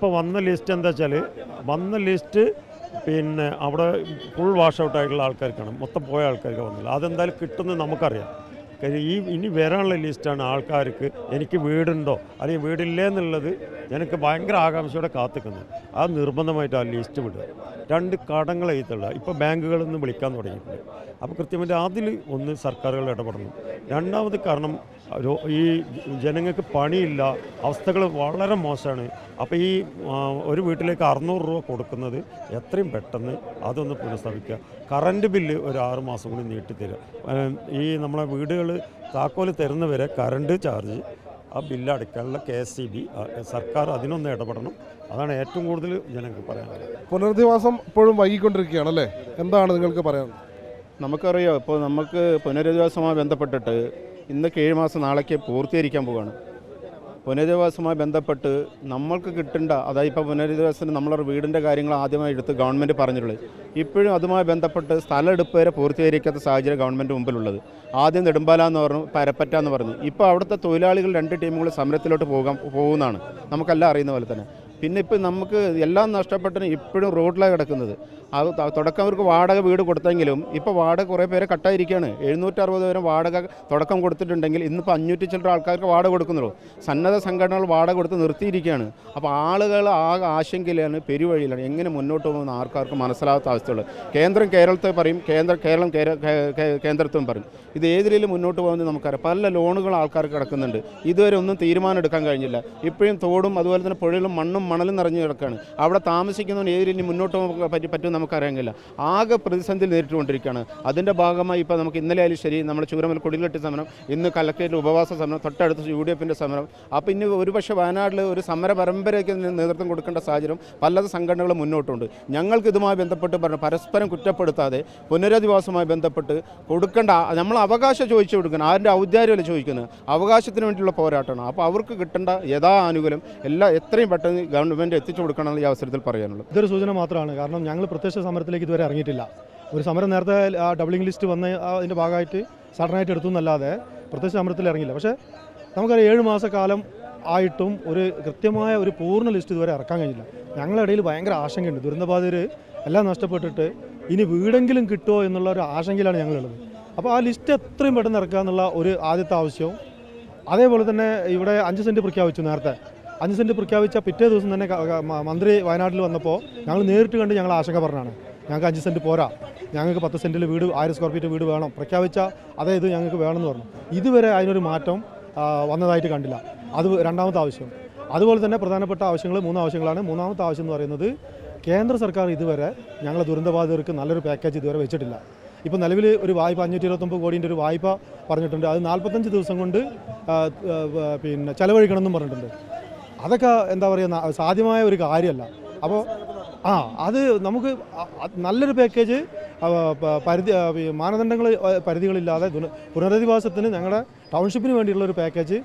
ഇപ്പോൾ വന്ന ലിസ്റ്റ് എന്താ വെച്ചാൽ വന്ന ലിസ്റ്റ് പിന്നെ അവിടെ ഫുൾ വാഷ് ഔട്ട് ആയിട്ടുള്ള ആൾക്കാർക്കാണ്. മൊത്തം പോയ ആൾക്കാർക്ക് വന്നില്ല അതെന്തായാലും കിട്ടുന്നത് നമുക്കറിയാം. കാര്യം ഈ ഇനി വരാനുള്ള ലിസ്റ്റാണ് ആൾക്കാർക്ക് എനിക്ക് വീടുണ്ടോ? അല്ലെങ്കിൽ വീടില്ലേ എന്നുള്ളത് എനിക്ക് ഭയങ്കര ആകാംക്ഷയോടെ കാത്തിക്കുന്നു. അത് നിർബന്ധമായിട്ട് ആ ലിസ്റ്റ് വിടുക രണ്ട് കടങ്ങൾ എഴുത്തുള്ള ഇപ്പോൾ ബാങ്കുകളിൽ നിന്ന് വിളിക്കാൻ തുടങ്ങിയിട്ടുണ്ട്. അപ്പോൾ കൃത്യമായിട്ട് അതിൽ ഒന്ന് സർക്കാരുകൾ ഇടപെടണം. രണ്ടാമത് കാരണം ഈ ജനങ്ങൾക്ക് പണിയില്ല അവസ്ഥകൾ വളരെ മോശമാണ്. അപ്പോൾ ഈ ഒരു വീട്ടിലേക്ക് അറുന്നൂറ് രൂപ കൊടുക്കുന്നത് എത്രയും പെട്ടെന്ന് അതൊന്ന് പുനഃസ്ഥാപിക്കുക. കറണ്ട് ബില്ല് ഒരു ആറ് മാസം കൂടി നീട്ടിത്തരിക. ഈ നമ്മളെ വീടുകൾ താക്കോൽ തരുന്നവരെ കറണ്ട് ചാർജ് ആ ബില്ല് അടയ്ക്കാനുള്ള കെ എസ് ഇ ബി സർക്കാർ അതിനൊന്ന് ഇടപെടണം. അതാണ് ഏറ്റവും കൂടുതൽ ജനങ്ങൾക്ക് പറയാനുള്ളത്. പുനരധിവാസം ഇപ്പോഴും വൈകിക്കൊണ്ടിരിക്കുകയാണ് അല്ലേ എന്താണ് നിങ്ങൾക്ക് പറയാനുള്ളത്? നമുക്കറിയാം ഇപ്പോൾ നമുക്ക് പുനരധിവാസവുമായി ബന്ധപ്പെട്ടിട്ട് ഇന്ന് കീഴ് മാസം നാളേക്ക് പൂർത്തീകരിക്കാൻ പോവുകയാണ്. പുനരധിവാസവുമായി ബന്ധപ്പെട്ട് നമ്മൾക്ക് കിട്ടേണ്ട അതായത് ഇപ്പോൾ പുനരധിവാസത്തിന് നമ്മളൊരു വീടിന്റെ കാര്യങ്ങൾ ആദ്യമായി എടുത്ത് ഗവൺമെന്റ് പറഞ്ഞിട്ടുള്ളത്. ഇപ്പോഴും അതുമായി ബന്ധപ്പെട്ട് സ്ഥലം എടുപ്പ് വരെ പൂർത്തീകരിക്കാത്ത സാഹചര്യം ഗവൺമെന്റ് മുമ്പിലുള്ളത്. ആദ്യം നെടുമ്പാല എന്ന് പറഞ്ഞു പരപ്പറ്റ എന്ന് പറഞ്ഞു. ഇപ്പോൾ അവിടുത്തെ തൊഴിലാളികൾ രണ്ട് ടീമുകൾ സമരത്തിലോട്ട് പോകാൻ പോകുന്നതാണ്. നമുക്കെല്ലാം അറിയുന്ന പോലെ തന്നെ. പിന്നെ ഇപ്പം നമുക്ക് എല്ലാം നഷ്ടപ്പെട്ടിന് ഇപ്പോഴും റോഡിലാണ് കിടക്കുന്നത്. അത് തുടക്കം അവർക്ക് വാടക വീട് കൊടുത്തെങ്കിലും ഇപ്പോൾ വാടക കുറേ പേരെ കട്ടായിരിക്കുകയാണ് എഴുന്നൂറ്ററുപത് പേരും വാടക തുടക്കം കൊടുത്തിട്ടുണ്ടെങ്കിൽ ഇന്നിപ്പോൾ അഞ്ഞൂറ്റി ചില്ലറ ആൾക്കാർക്ക് വാടക കൊടുക്കുന്നുള്ളൂ. സന്നദ്ധ സംഘടനകൾ വാടക കൊടുത്ത് നിർത്തിയിരിക്കുകയാണ് അപ്പോൾ ആളുകൾ ആ ആശങ്കയിലാണ് പെരുവഴിയിലാണ്. എങ്ങനെ മുന്നോട്ട് പോകുമെന്ന് ആൾക്കാർക്ക് മനസ്സിലാകാത്ത അവസ്ഥയുള്ളത്. കേന്ദ്രം കേരളത്തെ പറയും കേന്ദ്ര കേരളം കേന്ദ്രത്വം പറയും. ഇത് ഏത് രീതിയിൽ മുന്നോട്ട് പോകുമെന്ന് നമുക്കറിയാം. പല ലോണുകൾ ആൾക്കാർക്ക് കിടക്കുന്നുണ്ട്. ഇതുവരെ ഒന്നും തീരുമാനം എടുക്കാൻ കഴിഞ്ഞില്ല. ഇപ്പോഴും തോടും അതുപോലെ തന്നെ പുഴയിലും മണ്ണും മണലും നിറഞ്ഞു കിടക്കുകയാണ് അവിടെ താമസിക്കുന്നവന് ഏത് രീതിയിൽ മുന്നോട്ട് പറ്റി പറ്റും നമുക്കറിയാമെങ്കില്ല ആകെ പ്രതിസന്ധി നേരിട്ടുകൊണ്ടിരിക്കുകയാണ്. അതിന്റെ ഭാഗമായി ഇപ്പോൾ നമുക്ക് ഇന്നലെ ആയാലും ശരി നമ്മുടെ ചൂരമൽ കൊടികെട്ടി സമരം ഇന്ന് കലക്ടറേറ്റിൽ ഉപവാസ സമരം തൊട്ടടുത്ത് യു ഡി എഫിന്റെ സമരം. അപ്പോൾ ഇനി ഒരുപക്ഷെ വയനാട്ടിൽ ഒരു സമര പരമ്പരയ്ക്ക് നേതൃത്വം കൊടുക്കേണ്ട സാഹചര്യം പല സംഘടനകളും മുന്നോട്ടുണ്ട്. ഞങ്ങൾക്ക് ഇതുമായി ബന്ധപ്പെട്ട് പറഞ്ഞു പരസ്പരം കുറ്റപ്പെടുത്താതെ പുനരധിവാസവുമായി ബന്ധപ്പെട്ട് കൊടുക്കേണ്ട നമ്മൾ അവകാശം ചോദിച്ചു കൊടുക്കണം. ആരുടെ ഔദ്യോഗികമല്ല ചോദിക്കുന്നത്? അവകാശത്തിന് വേണ്ടിയുള്ള പോരാട്ടമാണ്. അപ്പോൾ അവർക്ക് കിട്ടേണ്ട യഥാ ആനുകൂല്യം എല്ലാ എത്രയും പെട്ടെന്ന് ഗവൺമെന്റ് എത്തിച്ചു കൊടുക്കണമെന്ന് ഈ അവസരത്തിൽ പറയാനുള്ളത്. ഇതൊരു സൂചന മാത്രമാണ്. കാരണം ഞങ്ങൾ പ്രത്യക്ഷ സമരത്തിലേക്ക് ഇതുവരെ ഇറങ്ങിയിട്ടില്ല. ഒരു സമരം നേരത്തെ ആ ഡബിളിംഗ് ലിസ്റ്റ് വന്ന അതിന്റെ ഭാഗമായിട്ട് സഡനായിട്ട് എടുത്തു എന്നല്ലാതെ പ്രത്യക്ഷ സമരത്തിൽ ഇറങ്ങിയില്ല. പക്ഷേ നമുക്കൊരു ഏഴ് മാസക്കാലം ആയിട്ടും ഒരു കൃത്യമായ ഒരു പൂർണ ലിസ്റ്റ് ഇതുവരെ ഇറക്കാൻ കഴിഞ്ഞില്ല. ഞങ്ങളുടെ ഇടയിൽ ഭയങ്കര ആശങ്കയുണ്ട്. ദുരന്തബാധിതർ എല്ലാം നഷ്ടപ്പെട്ടിട്ട് ഇനി വീടെങ്കിലും കിട്ടുമോ എന്നുള്ള ഒരു ആശങ്കയിലാണ് ഞങ്ങളുള്ളത്. അപ്പോൾ ആ ലിസ്റ്റ് എത്രയും പെട്ടെന്ന് ഇറക്കുക എന്നുള്ള ഒരു ആദ്യത്തെ ആവശ്യവും അതേപോലെ തന്നെ ഇവിടെ അഞ്ച് സെന്റ് പ്രഖ്യാപിച്ചു നേരത്തെ. അഞ്ച് സെന്റ് പ്രഖ്യാപിച്ച പിറ്റേ ദിവസം തന്നെ മന്ത്രി വയനാട്ടിൽ വന്നപ്പോൾ ഞങ്ങൾ നേരിട്ട് കണ്ട് ഞങ്ങൾ ആശങ്ക പറഞ്ഞാണ് ഞങ്ങൾക്ക് അഞ്ച് സെന്റ് പോരാ. ഞങ്ങൾക്ക് പത്ത് സെന്റിൽ വീട് ആയിരം സ്ക്വയർ ഫീറ്റ് വീട് വേണം. പ്രഖ്യാപിച്ച അതേ ഇത് ഞങ്ങൾക്ക് വേണമെന്ന് പറഞ്ഞു. ഇതുവരെ അതിനൊരു മാറ്റം വന്നതായിട്ട് കണ്ടില്ല. അത് രണ്ടാമത്തെ ആവശ്യം. അതുപോലെ തന്നെ പ്രധാനപ്പെട്ട ആവശ്യങ്ങൾ മൂന്ന് ആവശ്യങ്ങളാണ്. മൂന്നാമത്തെ ആവശ്യം എന്ന് പറയുന്നത് കേന്ദ്ര സർക്കാർ ഇതുവരെ ഞങ്ങളെ ദുരന്തബാധിതർക്ക് നല്ലൊരു പാക്കേജ് ഇതുവരെ വെച്ചിട്ടില്ല. ഇപ്പോൾ നിലവിൽ ഒരു വായ്പ അഞ്ഞൂറ്റി ഇരുപത്തൊമ്പത് കോടിന്റെ ഒരു വായ്പ പറഞ്ഞിട്ടുണ്ട്. അത് നാൽപ്പത്തഞ്ച് ദിവസം കൊണ്ട് പിന്നെ ചെലവഴിക്കണമെന്നും പറഞ്ഞിട്ടുണ്ട്. അതൊക്കെ എന്താ പറയുക സാധ്യമായ ഒരു കാര്യമല്ല. അപ്പോൾ ആ അത് നമുക്ക് നല്ലൊരു പാക്കേജ് പരിധി മാനദണ്ഡങ്ങൾ പരിധികളില്ലാതെ പുനരധിവാസത്തിന് ഞങ്ങളുടെ ടൗൺഷിപ്പിന് വേണ്ടിയുള്ള ഒരു പാക്കേജ്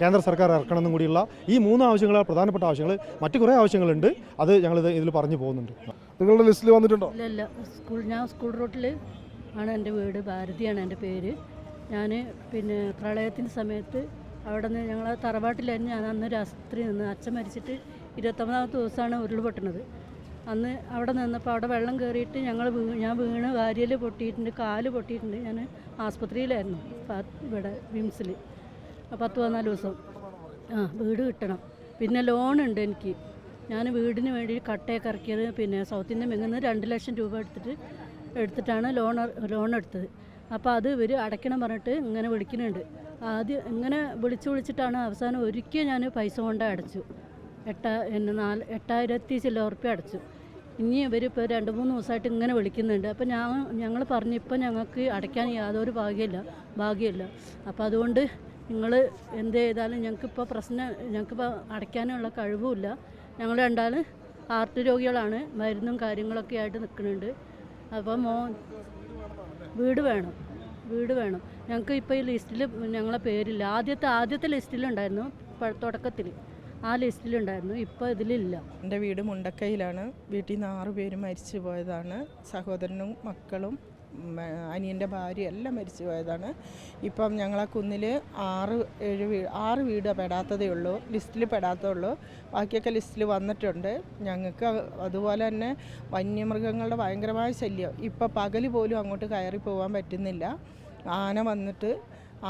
കേന്ദ്ര സർക്കാർ ഇറക്കണമെന്നും കൂടിയുള്ള ഈ മൂന്ന് ആവശ്യങ്ങളാണ് പ്രധാനപ്പെട്ട ആവശ്യങ്ങൾ മറ്റു കുറേ ആവശ്യങ്ങളുണ്ട്. അത് ഞങ്ങൾ ഇതിൽ പറഞ്ഞു പോകുന്നുണ്ട്. നിങ്ങളുടെ ലിസ്റ്റിൽ വന്നിട്ടുണ്ടോ? ഇല്ല ഇല്ല. സ്കൂൾ ഞാൻ സ്കൂൾ റോട്ടിൽ ആണ് എന്റെ വീട്. ഭാരതിയാണ് എന്റെ പേര്. ഞാൻ പിന്നെ പ്രളയത്തിന്റെ സമയത്ത് അവിടെ നിന്ന് ഞങ്ങൾ തറവാട്ടിൽ ഞാൻ അന്ന് രാത്രി നിന്ന് അച്ഛൻ മരിച്ചിട്ട് ഇരുപത്തൊമ്പതാമത്തെ ദിവസമാണ് ഉരുൾപൊട്ടണത് അന്ന് അവിടെ നിന്നപ്പോൾ അവിടെ വെള്ളം കയറിയിട്ട് ഞങ്ങൾ വീ ഞാൻ വീണ് വാരിയൽ പൊട്ടിയിട്ടുണ്ട് കാൽ പൊട്ടിയിട്ടുണ്ട്. ഞാൻ ആസ്പത്രിയിലായിരുന്നു ഇവിടെ വിംസിൽ പത്ത് പതിനാല് ദിവസം. ആ വീട് കിട്ടണം. പിന്നെ ലോണുണ്ട് എനിക്ക്. ഞാൻ വീടിന് വേണ്ടി കട്ടയൊക്കെ ഇറക്കിയത് പിന്നെ സൗത്ത് ഇന്ത്യൻ ബാങ്കിൽ നിന്ന് രണ്ട് ലക്ഷം രൂപ എടുത്തിട്ട് എടുത്തിട്ടാണ് ലോൺ ലോൺ എടുത്തത്. അപ്പോൾ അത് ഇവർ അടയ്ക്കണം പറഞ്ഞിട്ട് ഇങ്ങനെ വിളിക്കുന്നുണ്ട്. ആദ്യം ഇങ്ങനെ വിളിച്ച് വിളിച്ചിട്ടാണ് അവസാനം ഒരിക്കൽ ഞാൻ പൈസ കൊണ്ട് അടച്ചു. എട്ട എന്നെ നാല് എട്ടായിരത്തി ചില്ല ഉറുപ്പ്യ അടച്ചു. ഇനി ഇവരിപ്പോൾ രണ്ട് മൂന്ന് ദിവസമായിട്ട് ഇങ്ങനെ വിളിക്കുന്നുണ്ട്. അപ്പോൾ ഞാൻ ഞങ്ങൾ പറഞ്ഞു ഇപ്പം ഞങ്ങൾക്ക് അടയ്ക്കാൻ യാതൊരു ഭാഗ്യമില്ല ഭാഗ്യമില്ല. അപ്പോൾ അതുകൊണ്ട് നിങ്ങൾ എന്ത് ചെയ്താലും ഞങ്ങൾക്കിപ്പോൾ പ്രശ്നം ഞങ്ങൾക്കിപ്പോൾ അടയ്ക്കാനുള്ള കഴിവുമില്ല. ഞങ്ങൾ രണ്ടാളും ഹാർട്ട് രോഗികളാണ് മരുന്നും കാര്യങ്ങളൊക്കെ ആയിട്ട് നിൽക്കുന്നുണ്ട്. അപ്പോൾ മോൻ വീട് വേണം. വീട് വേണം. ഞങ്ങൾക്ക് ഇപ്പോൾ ഈ ലിസ്റ്റിൽ ഞങ്ങളെ പേരില്ല. ആദ്യത്തെ ആദ്യത്തെ ലിസ്റ്റിലുണ്ടായിരുന്നു തുടക്കത്തിൽ ആ ലിസ്റ്റിലുണ്ടായിരുന്നു. ഇപ്പോൾ ഇതിലില്ല. എന്റെ വീട് മുണ്ടക്കയിലാണ്. വീട്ടിൽ നിന്ന് ആറ് പേര് മരിച്ചു പോയതാണ്. സഹോദരനും മക്കളും അനിയന്റെ ഭാര്യ എല്ലാം മരിച്ചു പോയതാണ്. ഇപ്പം ഞങ്ങളെ കുന്നിൽ ആറ് ഏഴ് വീ ആറ് വീട് പെടാത്തതേ ഉള്ളൂ ലിസ്റ്റിൽ പെടാത്തേ ഉള്ളൂ. ബാക്കിയൊക്കെ ലിസ്റ്റിൽ വന്നിട്ടുണ്ട്. ഞങ്ങൾക്ക് അതുപോലെ തന്നെ വന്യമൃഗങ്ങളുടെ ഭയങ്കരമായ ശല്യം. ഇപ്പം പകൽ പോലും അങ്ങോട്ട് കയറി പോകാൻ പറ്റുന്നില്ല. ആന വന്നിട്ട്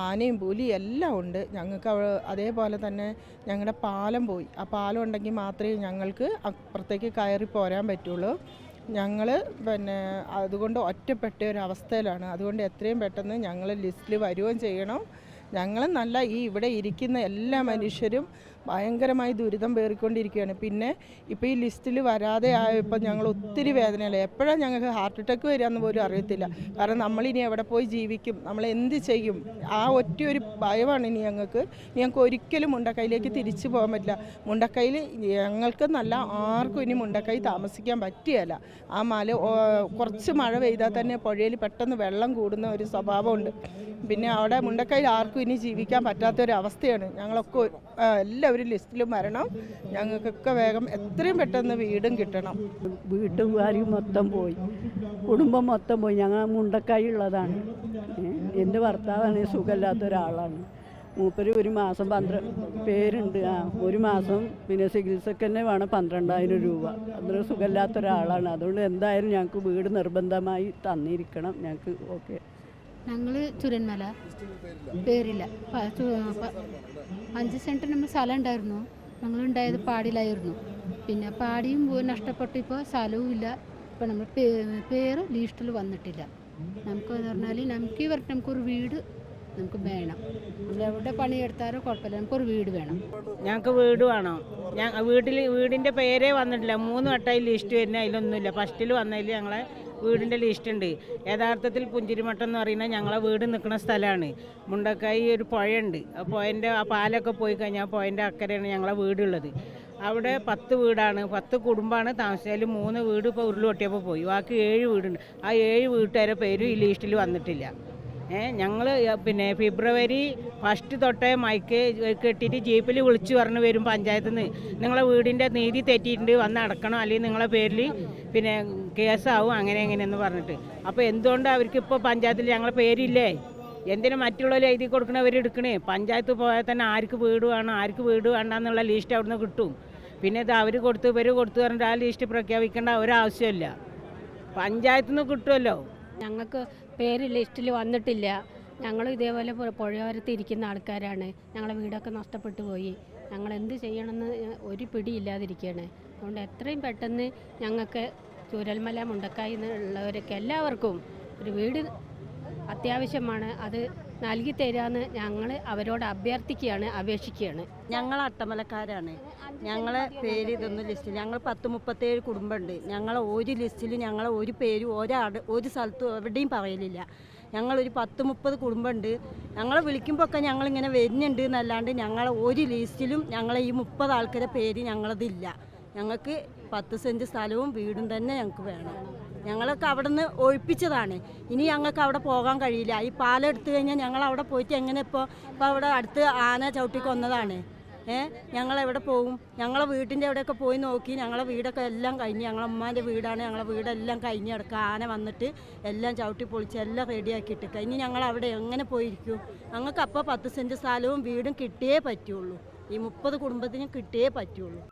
ആനയും പുലി എല്ലാം ഉണ്ട്. ഞങ്ങൾക്ക് അതേപോലെ തന്നെ ഞങ്ങളുടെ പാലം പോയി. ആ പാലം ഉണ്ടെങ്കിൽ മാത്രമേ ഞങ്ങൾക്ക് അപ്പുറത്തേക്ക് കയറി പോരാൻ പറ്റുള്ളൂ. ഞങ്ങൾ പിന്നെ അതുകൊണ്ട് ഒറ്റപ്പെട്ട ഒരു അവസ്ഥയിലാണ്. അതുകൊണ്ട് എത്രയും പെട്ടെന്ന് ഞങ്ങൾ ലിസ്റ്റിൽ വരികയും ചെയ്യണം. ഞങ്ങൾ നല്ല ഈ ഇവിടെ ഇരിക്കുന്ന എല്ലാ മനുഷ്യരും ഭയങ്കരമായി ദുരിതം പേറിക്കൊണ്ടിരിക്കുകയാണ്. പിന്നെ ഇപ്പോൾ ഈ ലിസ്റ്റിൽ വരാതെ ആയപ്പോൾ ഞങ്ങൾ ഒത്തിരി വേദനയല്ല? എപ്പോഴാണ് ഞങ്ങൾക്ക് ഹാർട്ട് അറ്റാക്ക് വരികയെന്ന് പോലും അറിയത്തില്ല. കാരണം നമ്മളിനി എവിടെ പോയി ജീവിക്കും? നമ്മൾ എന്ത് ചെയ്യും? ആ ഒറ്റ ഒരു ഭയമാണ് ഇനി ഞങ്ങൾക്ക്. ഞങ്ങൾക്ക് ഒരിക്കലും മുണ്ടക്കൈയിലേക്ക് തിരിച്ചു പോകാൻ പറ്റില്ല. മുണ്ടക്കൈയിൽ ഞങ്ങൾക്ക് നല്ല ആർക്കും ഇനി മുണ്ടക്കൈ താമസിക്കാൻ പറ്റിയല്ല. ആ മല കുറച്ച് മഴ പെയ്താൽ തന്നെ പുഴയിൽ പെട്ടെന്ന് വെള്ളം കൂടുന്ന ഒരു സ്വഭാവമുണ്ട്. പിന്നെ അവിടെ മുണ്ടക്കൈയിൽ ആർക്കും ഇനി ജീവിക്കാൻ പറ്റാത്തൊരവസ്ഥയാണ് ഞങ്ങളൊക്കെ ആ, എല്ലാവരും ലിസ്റ്റിൽ വരണം ഞങ്ങൾക്കൊക്കെ വേഗം എത്രയും പെട്ടെന്ന് വീടും കിട്ടണം. വീട്ടും കാര്യം മൊത്തം പോയി. കുടുംബം മൊത്തം പോയി. ഞങ്ങൾ മുണ്ടക്കായി ഉള്ളതാണ്. എന്റെ ഭർത്താവാണ് സുഖമില്ലാത്ത ഒരാളാണ്. മൂപ്പര് ഒരു മാസം പന്ത്രണ്ട് പേരുണ്ട്. ആ ഒരു മാസം പിന്നെ ചികിത്സക്ക് തന്നെ വേണം പന്ത്രണ്ടായിരം രൂപ. അത്ര സുഖമില്ലാത്ത ഒരാളാണ്. അതുകൊണ്ട് എന്തായാലും ഞങ്ങൾക്ക് വീട് നിർബന്ധമായി തന്നിരിക്കണം. ഞങ്ങൾക്ക് ഓക്കെ. ഞങ്ങൾ ചുരന്മല. പേരില്ല. അഞ്ച് സെന്റ് നമ്മൾ സ്ഥലം ഉണ്ടായിരുന്നു. ഞങ്ങളുണ്ടായത് പാടിലായിരുന്നു. പിന്നെ പാടിയും പോയി നഷ്ടപ്പെട്ടു. ഇപ്പോൾ സ്ഥലവും ഇല്ല. ഇപ്പോൾ നമ്മൾ പേര് ലീസ്റ്റിൽ വന്നിട്ടില്ല. നമുക്ക് എന്ന് പറഞ്ഞാൽ നമുക്ക് ഈ വർഷം നമുക്കൊരു വീട് നമുക്ക് വേണം. നമ്മൾ എവിടെ പണിയെടുത്താലും കുഴപ്പമില്ല. നമുക്കൊരു വീട് വേണം. ഞങ്ങൾക്ക് വീട് വേണം. ഞാൻ വീട്ടിൽ വീടിന്റെ പേരേ വന്നിട്ടില്ല. മൂന്ന് വട്ടമായി ലിസ്റ്റ് വരുന്ന അതിലൊന്നുമില്ല. ഫസ്റ്റിൽ വന്നതിൽ ഞങ്ങളെ വീടിന്റെ ലിസ്റ്റ് ഉണ്ട്. യഥാർത്ഥത്തിൽ പുഞ്ചിരിമട്ടം എന്ന് പറയുന്നത് ഞങ്ങളെ വീട് നിൽക്കുന്ന സ്ഥലമാണ്. മുണ്ടക്കായി ഒരു പുഴയുണ്ട്. ആ പുഴന്റെ ആ പാലൊക്കെ പോയി കഴിഞ്ഞാൽ പുഴന്റെ അക്കരെയാണ് ഞങ്ങളെ വീടുള്ളത്. അവിടെ പത്ത് വീടാണ്. പത്ത് കുടുംബമാണ് താമസിച്ചാലും മൂന്ന് വീട് ഇപ്പോൾ ഉരുളുപൊട്ടിയപ്പോൾ പോയി. ബാക്കി ഏഴ് വീടുണ്ട്. ആ ഏഴ് വീട്ടുകാരെ പേരും ഈ ലിസ്റ്റിൽ വന്നിട്ടില്ല. ഞങ്ങൾ പിന്നെ ഫെബ്രുവരി ഫസ്റ്റ് തൊട്ടേ മൈക്ക് കെട്ടിയിട്ട് ജീപ്പിൽ വിളിച്ചു പറഞ്ഞ് വരും പഞ്ചായത്തിൽ നിന്ന്. നിങ്ങളെ വീടിന്റെ നീതി തെറ്റിയിട്ടുണ്ട്. വന്ന് അടക്കണം. അല്ലെങ്കിൽ നിങ്ങളെ പേരിൽ പിന്നെ കേസാവും അങ്ങനെ എങ്ങനെയെന്ന് പറഞ്ഞിട്ട്. അപ്പോൾ എന്തുകൊണ്ട് അവർക്ക് ഇപ്പോൾ പഞ്ചായത്തിൽ ഞങ്ങളെ പേരില്ലേ? എന്തിനു മറ്റുള്ളവർ എഴുതി കൊടുക്കണവർ എടുക്കണേ? പഞ്ചായത്ത് പോയാൽ തന്നെ ആർക്ക് വീട് വേണം ആർക്ക് വീട് വേണ്ട എന്നുള്ള ലിസ്റ്റ് അവിടുന്ന് കിട്ടും. പിന്നെ ഇത് അവർ കൊടുത്ത് ഇവർ കൊടുത്തു പറഞ്ഞിട്ട് ആ ലിസ്റ്റ് പ്രഖ്യാപിക്കേണ്ട ഒരാവശ്യമില്ല. പഞ്ചായത്തിൽ നിന്ന് കിട്ടുമല്ലോ ഞങ്ങൾക്ക് പേര് ലിസ്റ്റിൽ വന്നിട്ടില്ല. ഞങ്ങൾ ഇതേപോലെ പുഴയോരത്ത് ഇരിക്കുന്ന ആൾക്കാരാണ്. ഞങ്ങളെ വീടൊക്കെ നഷ്ടപ്പെട്ടു പോയി. ഞങ്ങൾ എന്ത് ചെയ്യണമെന്ന് ഒരു പിടിയില്ലാതിരിക്കുകയാണ്. അതുകൊണ്ട് എത്രയും പെട്ടെന്ന് ഞങ്ങൾക്ക് ചൂരൽമല മുണ്ടക്കായി എന്നുള്ളവരൊക്കെ എല്ലാവർക്കും ഒരു വീട് അത്യാവശ്യമാണ്. അത് നൽകി തരാമെന്ന് ഞങ്ങൾ അവരോട് അഭ്യർത്ഥിക്കുകയാണ് അപേക്ഷിക്കുകയാണ്. ഞങ്ങൾ അട്ടമലക്കാരാണ്. ഞങ്ങളെ പേര് ഇതൊന്നും ലിസ്റ്റ് ഞങ്ങൾ പത്ത് മുപ്പത്തേഴ് കുടുംബമുണ്ട്. ഞങ്ങളെ ഒരു ലിസ്റ്റിൽ ഞങ്ങളെ ഒരു പേര് ഒരാട് ഒരു സ്ഥലത്തും എവിടെയും പറയലില്ല. ഞങ്ങളൊരു പത്ത് മുപ്പത് കുടുംബമുണ്ട്. ഞങ്ങളെ വിളിക്കുമ്പോൾ ഒക്കെ ഞങ്ങളിങ്ങനെ വരുന്നുണ്ട് എന്നല്ലാണ്ട് ഞങ്ങളെ ഒരു ലിസ്റ്റിലും ഞങ്ങളെ ഈ മുപ്പത് ആൾക്കാരെ പേര് ഞങ്ങളതില്ല. ഞങ്ങൾക്ക് പത്ത് സെന്റ് സ്ഥലവും വീടും തന്നെ ഞങ്ങൾക്ക് വേണം. ഞങ്ങളൊക്കെ അവിടെ നിന്ന് ഒഴിപ്പിച്ചതാണ്. ഇനി ഞങ്ങൾക്ക് അവിടെ പോകാൻ കഴിയില്ല. ഈ പാലം എടുത്തു കഴിഞ്ഞാൽ ഞങ്ങൾ അവിടെ പോയിട്ട് എങ്ങനെ ഇപ്പോൾ ഇപ്പോൾ അവിടെ അടുത്ത് ആന ചവിട്ടിക്കൊന്നതാണ് കൊന്നതാണ്. ഏ? ഞങ്ങൾ എവിടെ പോകും ഞങ്ങളെ വീട്ടിന്റെ അവിടെയൊക്കെ പോയി നോക്കി ഞങ്ങളെ വീടൊക്കെ എല്ലാം കഴിഞ്ഞ് ഞങ്ങളെ അമ്മാന്റെ വീടാണ്. ഞങ്ങളെ വീടെല്ലാം കഴിഞ്ഞ് കിടക്കുക ആന വന്നിട്ട് എല്ലാം ചവിട്ടി പൊളിച്ച് എല്ലാം റെഡിയാക്കി ഇട്ടിക്കുക ഇനി ഞങ്ങൾ അവിടെ എങ്ങനെ പോയിരിക്കും? ഞങ്ങൾക്ക് അപ്പോൾ പത്ത് സെന്റ് സ്ഥലവും വീടും കിട്ടിയേ പറ്റുള്ളൂ. ഈ മുപ്പത് കുടുംബത്തിനും കിട്ടിയേ പറ്റുള്ളൂ.